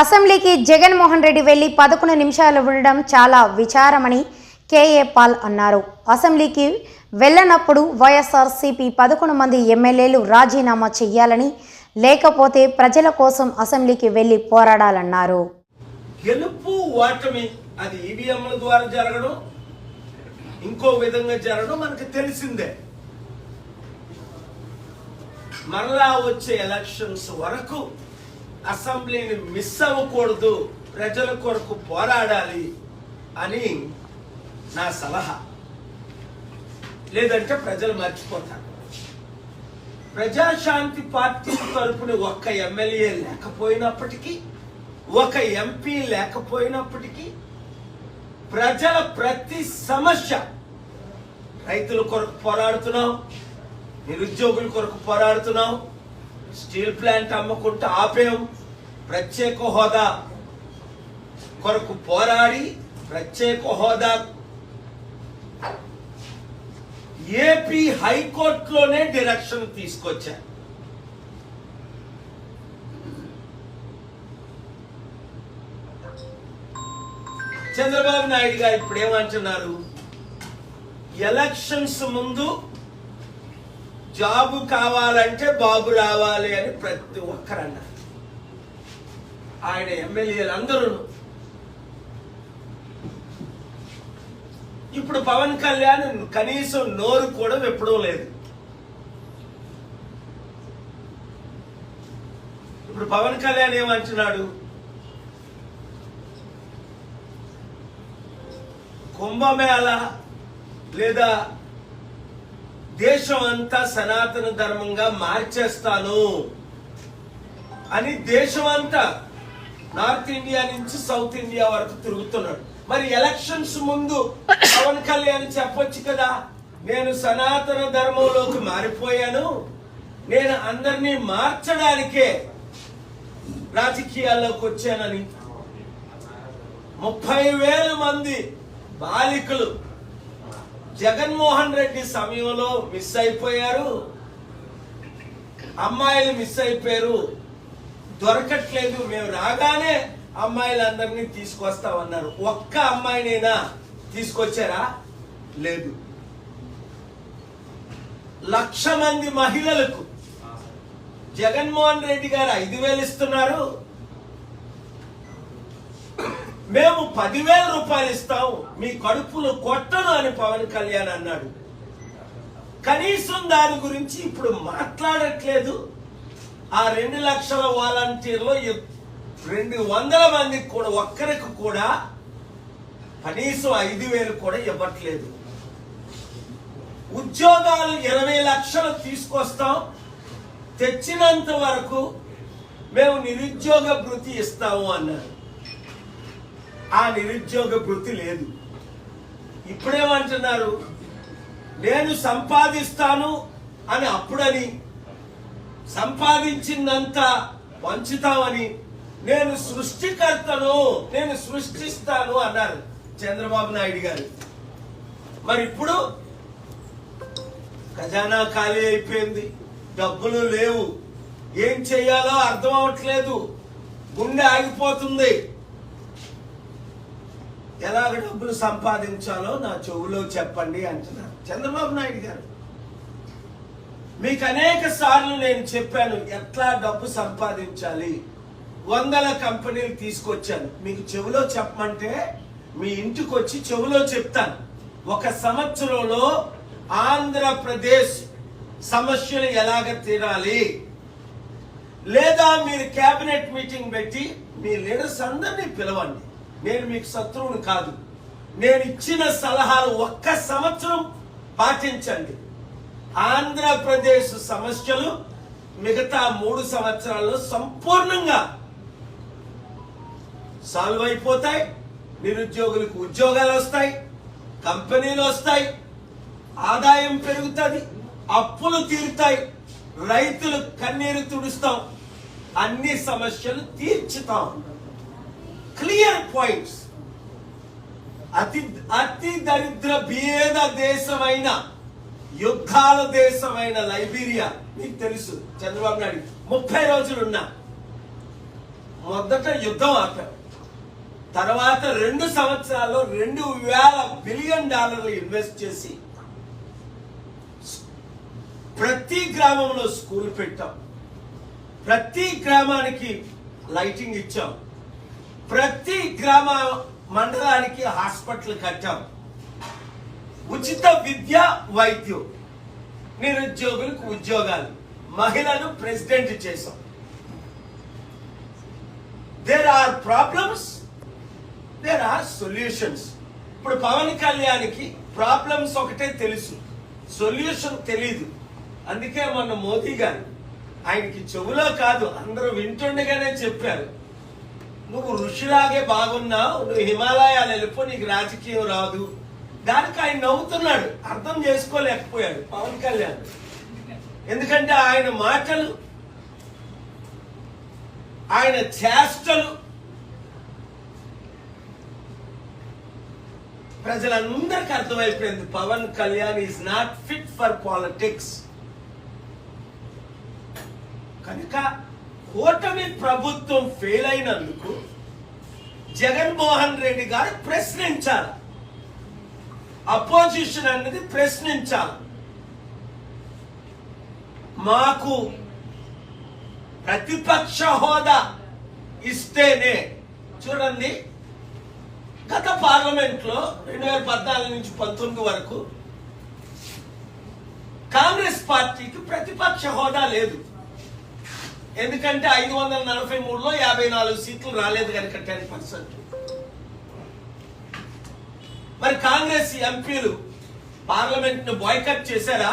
అసెంబ్లీకి జగన్మోహన్ రెడ్డి వెళ్ళి పదకొండు నిమిషాలు ఉండడం చాలా విచారమని కేఏ పాల్ అన్నారు. అసెంబ్లీకి వెళ్ళనప్పుడు వైఎస్ఆర్సీపీ పదకొండు మంది ఎమ్మెల్యేలు రాజీనామా చేయాలని లేకపోతే ప్రజల కోసం అసెంబ్లీకి వెళ్ళి పోరాడాలన్నారు. గెలుపు ఓటమి అది ఈవీఎంల ద్వారా జరగడం ఇంకో విధంగా జరగడం మనకు తెలిసిందే. మరలా వచ్చే ఎలక్షన్స్ వరకు అసెంబ్లీని మిస్ అవ్వకూడదు ప్రజల కొరకు పోరాడాలి అని నా సలహా. లేదంటే ప్రజలు మర్చిపోతారు. ప్రజాశాంతి పార్టీ తరపున ఒక్క ఎమ్మెల్యే లేకపోయినప్పటికీ ఒక ఎంపీ లేకపోయినప్పటికీ ప్రజల ప్రతి సమస్య రైతుల కొరకు పోరాడుతున్నాం నిరుద్యోగుల కొరకు పోరాడుతున్నాం స్టీల్ ప్లాంట్ అమ్ముకుంటూ ఆపేం ప్రత్యేక హోదా కొరకు పోరాడి ప్రత్యేక హోదా. ఏపీ హైకోర్టులోనే డిరెక్షన్ తీసుకొచ్చారు చంద్రబాబు నాయుడు గారు ఇప్పుడు ఏమంటున్నారు ఎలక్షన్స్ ముందు జాబు కావాలంటే బాబు రావాలి అని ప్రతి ఒక్కరు అన్నారు ఆయన ఎమ్మెల్యేలు అందరూ ఇప్పుడు పవన్ కళ్యాణ్ కనీసం నోరు కూడా విప్పడం లేదు. ఇప్పుడు పవన్ కళ్యాణ్ ఏమంటున్నాడు? కుంభమేళ లేదా దేశం అంతా సనాతన ధర్మంగా మార్చేస్తాను అని దేశం అంతా నార్త్ ఇండియా నుంచి సౌత్ ఇండియా వరకు తిరుగుతున్నాడు. మరి ఎలక్షన్స్ ముందు పవన్ కళ్యాణ్ చెప్పొచ్చు కదా నేను సనాతన ధర్మంలోకి మారిపోయాను నేను అందరినీ మార్చడానికే రాజకీయాల్లోకి వచ్చానని. ముప్పై వేల మంది బాలికలు జగన్మోహన్ రెడ్డి సమయంలో మిస్ అయిపోయారు. అమ్మాయిలు మిస్ అయిపోయారు. దొరకట్లేదు. మేము రాగానే అమ్మాయిలందరినీ తీసుకొస్తామన్నారు. ఒక్క అమ్మాయినైనా తీసుకొచ్చారా? లేదు. లక్ష మంది మహిళలకు జగన్మోహన్ రెడ్డి గారు ఐదు వేలు ఇస్తున్నారు. మేము పదివేల రూపాయలు ఇస్తాం మీ కడుపులు కొట్టను అని పవన్ కళ్యాణ్ అన్నాడు. కనీసం దాని గురించి ఇప్పుడు మాట్లాడట్లేదు. ఆ రెండు లక్షల వాలంటీర్లో రెండు వందల మందికి కూడా ఒక్కరికి కూడా కనీసం ఐదు వేలు కూడా ఇవ్వట్లేదు. ఉద్యోగాలు ఇరవై లక్షలు తీసుకొస్తాం. తెచ్చినంత వరకు మేము నిరుద్యోగ భృతి ఇస్తాము అన్నారు. ఆ నిరుద్యోగ వృత్తి లేదు. ఇప్పుడేమంటున్నారు నేను సంపాదిస్తాను అని అప్పుడని సంపాదించిందంత వంచుతామని నేను సృష్టికర్తను నేను సృష్టిస్తాను అన్నారు చంద్రబాబు నాయుడు గారు. మరి ఇప్పుడు ఖజానా ఖాళీ అయిపోయింది డబ్బులు లేవు. ఏం చేయాలో అర్థం అవట్లేదు గుండె ఆగిపోతుంది. ఎలాగ డబ్బులు సంపాదించాలో నా చెవులో చెప్పండి అంటున్నారు. చంద్రబాబు నాయుడు గారు మీకు అనేక సార్లు నేను చెప్పాను ఎట్లా డబ్బు సంపాదించాలి? వందల కంపెనీలు తీసుకొచ్చాను. మీకు చెవిలో చెప్పమంటే మీ ఇంటికి వచ్చి చెవిలో చెప్తాను. ఒక సంవత్సరంలో ఆంధ్రప్రదేశ్ సమస్యలు ఎలాగ తీరాలి? లేదా మీరు కేబినెట్ మీటింగ్ పెట్టి మీ లీడర్స్ అందరినీ పిలవండి. నేను మీకు శత్రువుని కాదు. నేను ఇచ్చిన సలహాలు ఒక్క సంవత్సరం పాటించండి. ఆంధ్రప్రదేశ్ సమస్యలు మిగతా మూడు సంవత్సరాల్లో సంపూర్ణంగా సాల్వ్ అయిపోతాయి. నిరుద్యోగులకు ఉద్యోగాలు వస్తాయి. కంపెనీలు వస్తాయి. ఆదాయం పెరుగుతుంది. అప్పులు తీరుతాయి. రైతులు కన్నీరు తుడుస్తాం. అన్ని సమస్యలు తీర్చుతాం. క్లియర్ పాయింట్స్ అతి అతి దరిద్ర భేద దేశమైన యుద్ధాల దేశమైన లైబీరియా మీకు తెలుసు. చంద్రబాబు నాయుడు ముప్పై రోజులు ఉన్నా మొదట యుద్ధం ఆపాం తర్వాత రెండు సంవత్సరాల్లో రెండు వేల బిలియన్ డాలర్లు ఇన్వెస్ట్ చేసి ప్రతి గ్రామంలో స్కూల్ పెట్టాం. ప్రతి గ్రామానికి లైటింగ్ ఇచ్చాం. ప్రతి గ్రామ మండలానికి హాస్పిటల్ కట్టాం. ఉచిత విద్య వైద్యం. నిరుద్యోగులకు ఉద్యోగాలు. మహిళలు ప్రెసిడెంట్ చేశాం. There are problems there are solutions ఇప్పుడు పవన్ కళ్యాణ్కి ప్రాబ్లమ్స్ ఒకటే తెలుసు. సొల్యూషన్ తెలీదు. అందుకే మొన్న మోదీ గారు ఆయనకి చెవులో కాదు అందరూ వింటుండగానే చెప్పారు. నువ్వు ఋషిలాగే బాగున్నావు నువ్వు హిమాలయాలు వెళ్ళిపో నీకు రాజకీయం రాదు. దానికి ఆయన నవ్వుతున్నాడు అర్థం చేసుకోలేకపోయాడు పవన్ కళ్యాణ్. ఎందుకంటే ఆయన మాటలు ఆయన చేష్టలు ప్రజలందరికీ అర్థమైపోయింది Pawan Kalyan is not fit for politics కనుక కూటమి ప్రభుత్వం ఫెయిల్ అయినందుకు జగన్మోహన్ రెడ్డి గారు ప్రశ్నించాలి. అపోజిషన్ అన్నది ప్రశ్నించాలి. మాకు ప్రతిపక్ష హోదా ఇస్తేనే చూడండి గత పార్లమెంట్లో రెండు వేల పద్నాలుగు నుంచి పంతొమ్మిది వరకు కాంగ్రెస్ పార్టీకి ప్రతిపక్ష హోదా లేదు. ఎందుకంటే ఐదు వందల నలభై మూడులో యాభై నాలుగు సీట్లు రాలేదు కనుక టెన్ పర్సెంట్. మరి కాంగ్రెస్ ఎంపీలు పార్లమెంట్ను బాయ్కట్ చేశారా?